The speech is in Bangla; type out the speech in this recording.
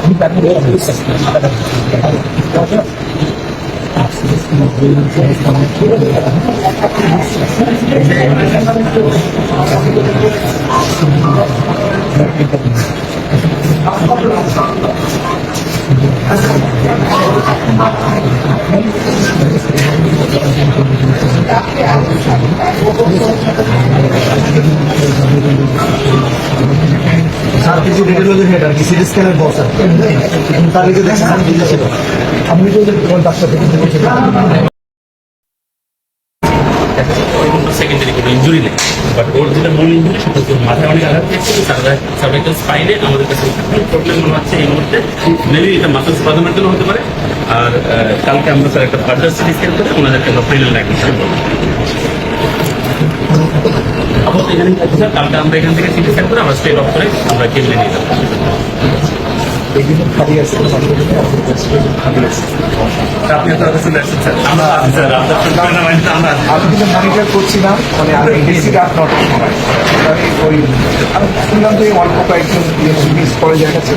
ফোনটা ধরা যায় ওর কাছে সিটি স্ক্যানের বস আর তার সাত কেজি ছিল? সেকেন্ডারি কোনো ইঞ্জুরি নেই। বাট ওর যেটা মূল ইঞ্জুরি সেটা হচ্ছে মাথায় অনেক আঘাত পেয়েছে সার্ভাইকাল স্পাইনে আমাদের কাছে প্রবলেম হচ্ছে এই মুহূর্তে। মেবি এটা মাসেল ফাদামেন্টাল হতে পারে। আর কালকে আমরা স্যার একটা ফার্দার সিটি স্ক্যান করে ওনাদেরকে আমরা ফাইনাল ডায়াগনোসিস করব। আপাতত এখানে কালকে আমরা এখান থেকে সিটি স্ক্যান করে আমরা স্টেট অফ করে আমরা কেমনে নিয়ে যাব। আছে আছে। আপনি আপনার চলে আসছেন স্যার। আমরা স্যার। আপনার আমি কিন্তু মনিটর করছি না মানে আমি বেশি রাত নটার ওই আমি শুনলাম যে অল্প কয়েকজন মিস করে যাচ্ছে